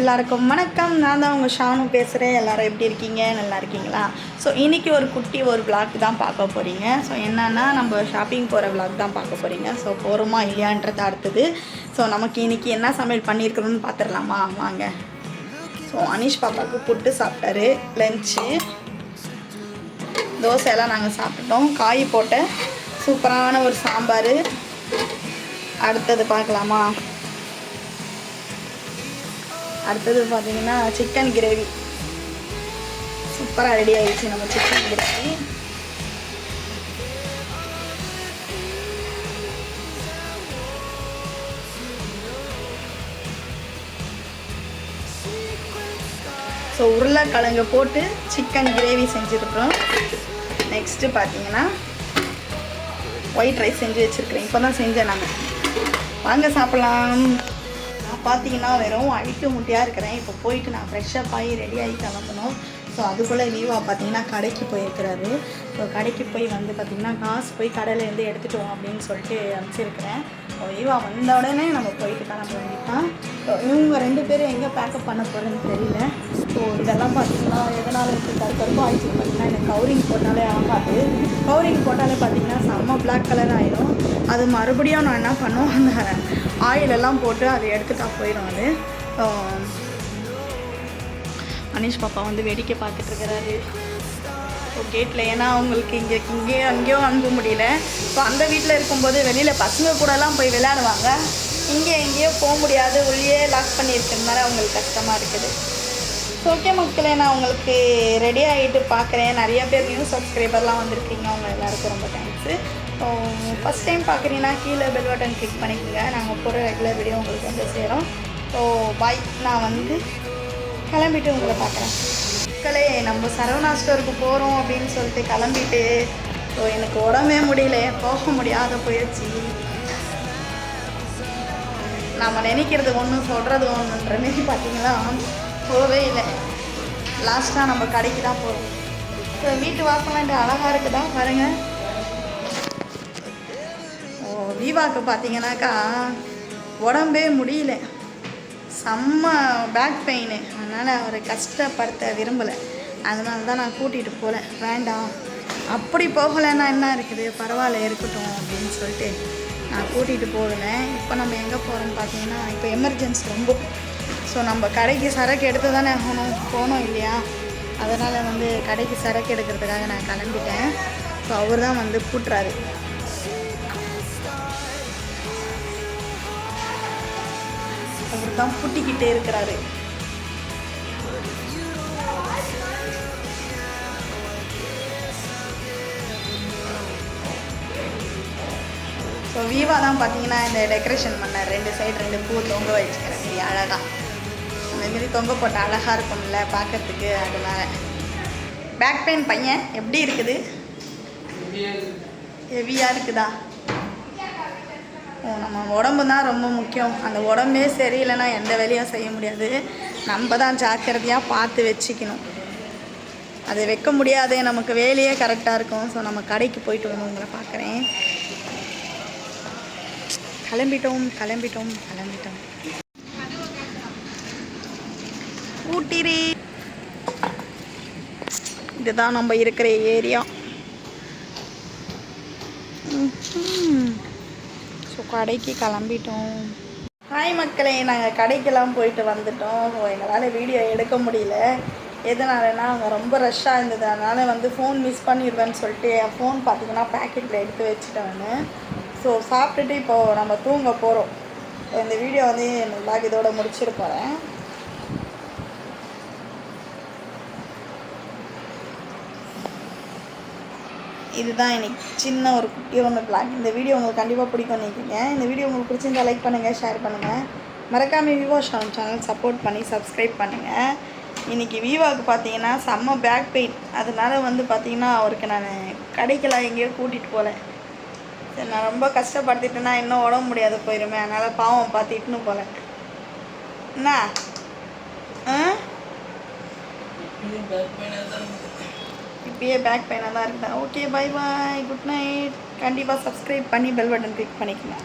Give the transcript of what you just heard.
எல்லாருக்கும் வணக்கம். நான் தான் உங்கள் ஷானு பேசுகிறேன் எல்லோரும் எப்படி இருக்கீங்க? நல்லா இருக்கீங்களா? ஸோ இன்றைக்கி ஒரு குட்டி ஒரு விளாக் தான் பார்க்க போகிறீங்க ஸோ என்னென்னா நம்ம ஷாப்பிங் போகிற விளாக் தான் பார்க்க போகிறீங்க ஸோ போகிறோமா இல்லையான்றது அடுத்தது. ஸோ நமக்கு இன்றைக்கி என்ன சமையல் பண்ணியிருக்கிறோம்னு பார்த்துடலாமா வாங்க. ஸோ அனீஷ் பாப்பாவுக்கு புட்டு சாப்பிட்டாரு. லஞ்சு தோசையெல்லாம் நாங்கள் சாப்பிட்டோம். காய் போட்ட சூப்பரான ஒரு சாம்பார். அடுத்தது பார்க்கலாமா? அடுத்தது பார்த்தீங்கன்னா சிக்கன் கிரேவி சூப்பராக ரெடி ஆகிடுச்சு நம்ம சிக்கன் கிரேவி ஸோ உருளைக்கிழங்கு போட்டு சிக்கன் கிரேவி செஞ்சுருக்குறோம். நெக்ஸ்ட்டு பார்த்தீங்கன்னா ஒயிட் ரைஸ் செஞ்சு வச்சுருக்கிறேன். இப்போ தான் செஞ்சேன் நாங்கள் வாங்க சாப்பிட்லாம். நான் பார்த்தீங்கன்னா வெறும் அழிக்க முட்டியாக இருக்கிறேன். இப்போ போயிட்டு நான் ஃப்ரெஷ்ஷப் ஆகி ரெடி ஆகி கிளம்பணும். ஸோ அதுக்குள்ளே லீவாக பார்த்தீங்கன்னா கடைக்கு போயிருக்கிறாரு. ஸோ கடைக்கு போய் வந்து பார்த்தீங்கன்னா காசு போய் கடையிலேருந்து எடுத்துகிட்டு அப்படின்னு சொல்லிட்டு அனுப்பிச்சிருக்கிறேன். ஸோ வந்த உடனே நம்ம போயிட்டு கிளம்ப வேண்டியதான் இவங்க ரெண்டு பேரும் எங்கே பேக்கப் பண்ண போகிறேன்னு தெரியல. ஸோ இதெல்லாம் பார்த்தீங்கன்னா எதனால் இப்படி கருக்கருப்பு ஆயிடுச்சு பார்த்தீங்கன்னா எனக்கு கவுரிங் போட்டாலே ஆகாது. கவுரிங் போட்டாலே பார்த்தீங்கன்னா செம்ம பிளாக் கலர் ஆயிடும் அது மறுபடியும் நான் என்ன பண்ணுவோம் அந்த ஆயிலெல்லாம் போட்டு அதை எடுத்துட்டா போயிடும் அது. ஸோ பாப்பா வந்து வேடிக்கை பார்த்துட்டு இருக்கிறாரு. ஸோ கேட்டில் ஏன்னா அவங்களுக்கு இங்கே இங்கேயோ அங்கேயோ அனுப்ப முடியல. ஸோ அந்த வீட்டில் இருக்கும்போது வெளியில் பசங்க கூடலாம் போய் விளையாடுவாங்க. இங்கே எங்கேயோ போக முடியாது. உள்ளே லாக் பண்ணியிருக்கிறதுனால அவங்களுக்கு கஷ்டமாக இருக்குது. ஓகே மக்களே. நான் உங்களுக்கு ரெடி ஆகிட்டு பார்க்குறேன். நிறைய பேர் நியூ சப்ஸ்கிரைபர்லாம் வந்திருக்கீங்க. அவங்க எல்லாருக்கும் ரொம்ப தேங்க்ஸு ஃபஸ்ட் டைம் பார்க்குறீங்கன்னா கீழே பெல் பட்டன் கிளிக் பண்ணிக்கோங்க. நாங்கள் போகிற ரெகுலர் வீடியோ உங்களுக்கு வந்து சேரும். ஸோ பாய் நான் வந்து கிளம்பிட்டு உங்களை பார்க்குறேன். மக்களே நம்ம சரவணா ஸ்டோருக்கு போகிறோம் அப்படின்னு சொல்லிட்டு கிளம்பிட்டு ஸோ எனக்கு உடம்பே முடியல. போக முடியாத போயிடுச்சு நம்ம நினைக்கிறது ஒன்று சொல்கிறது ஒன்றுன்ற மாரி பார்த்தீங்களா? போகவே இல்லை. லாஸ்ட்டாக நம்ம கடைக்கு தான் போகிறோம் ஸோ வீட்டு வாசலாண்டு அழகாக இருக்குதா பாருங்க. ஓ வீவாக்கு பார்த்தீங்கன்னாக்கா உடம்பே முடியல. செம்ம பேக் பெயின் அதனால் அவரை கஷ்டப்படுத்த விரும்பலை. அதனால தான் நான் கூட்டிகிட்டு போகல வேண்டாம். அப்படி போகலைன்னா என்ன இருக்குது? பரவாயில்ல இருக்கட்டும் அப்படின்னு சொல்லிட்டு நான் கூட்டிகிட்டு போகலை. இப்போ நம்ம எங்கே போகிறோம்னு பார்த்தீங்கன்னா இப்போ எமர்ஜென்சி ரொம்ப. ஸோ நம்ம கடைக்கு சரக்கு எடுத்து தானே ஆகணும்? போகணும் இல்லையா? அதனால் வந்து கடைக்கு சரக்கு எடுக்கிறதுக்காக நான் கிளம்பிட்டேன். ஸோ அவர் தான் வந்து கூட்டுறாரு. அவர் தான் பூட்டிக்கிட்டே இருக்கிறாரு. ஸோ வீவா தான் பார்த்தீங்கன்னா இந்த டெக்கரேஷன் பண்ண ரெண்டு சைடு ரெண்டு பூ தொங்க வச்சுக்கிறேன் அழகாக அந்த தொங்க போட்டால் அழகாக இருக்கும்ல பார்க்கறதுக்கு அதனால் பேக் பெயின் பையன் எப்படி இருக்குது? ஹெவியாக இருக்குதா? ஓ நம்ம உடம்பு தான் ரொம்ப முக்கியம். அந்த உடம்பே சரியில்லைன்னா எந்த வேலையும் செய்ய முடியாது. நம்ம தான் ஜாக்கிரதையாக பார்த்து வச்சுக்கணும். அது வைக்க முடியாது நமக்கு வேலையே கரெக்டாக இருக்கும். ஸோ நம்ம கடைக்கு போயிட்டு வந்து உங்களை பார்க்குறேன் கிளம்பிட்டோம் கிளம்பிட்டோம் கிளம்பிட்டோம். ஊட்டிரி இதுதான் நம்ம இருக்கிற ஏரியா. ஸோ கடைக்கு கிளம்பிட்டோம். ஹாய் மக்களே நாங்கள் கடைக்கெல்லாம் போயிட்டு வந்துட்டோம். ஸோ எங்களால் வீடியோ எடுக்க முடியல. எதனாலனா அவங்க ரொம்ப ரஷ்ஷாக இருந்தது. அதனால் வந்து ஃபோன் மிஸ் பண்ணிடுவேன்னு சொல்லிட்டு என் ஃபோன் பார்த்தீங்கன்னா பேக்கெட்டில் எடுத்து வச்சுட்டேன் ஸோ சாப்பிட்டுட்டு இப்போது நம்ம தூங்க போகிறோம் இந்த வீடியோ வந்து என் vlog இதோட போகிறேன் இதுதான் இன்னைக்கு சின்ன ஒரு குட்டியோட பிளாக் இந்த வீடியோ உங்களுக்கு கண்டிப்பாக பிடிக்கும் நினைக்கிறீங்க. இந்த வீடியோ உங்களுக்கு பிடிச்சிருந்தா லைக் பண்ணுங்கள் ஷேர் பண்ணுங்கள் மறக்காமல் விவோ ஷான் சேனல் சப்போர்ட் பண்ணி சப்ஸ்கிரைப் பண்ணுங்கள் இன்றைக்கி விவோவுக்கு பார்த்தீங்கன்னா செம்ம பேக் பெயின் அதனால வந்து பார்த்தீங்கன்னா அவருக்கு நான் கடைக்கெல்லாம் எங்கேயோ கூட்டிகிட்டு போகல சரி நான் ரொம்ப கஷ்டப்படுத்திட்டேன்னா இன்னும் உடம்பு முடியாது போயிருமே. அதனால் பாவம் பார்த்துட்டுன்னு போகல என்ன? ஆ? இப்பயே பேக் பெயினாக தான் இருக்கேன் okay bye bye good night கண்டிப்பாக சப்ஸ்கிரைப் பண்ணி பெல் பட்டன் கிளிக் பண்ணிக்கலாம்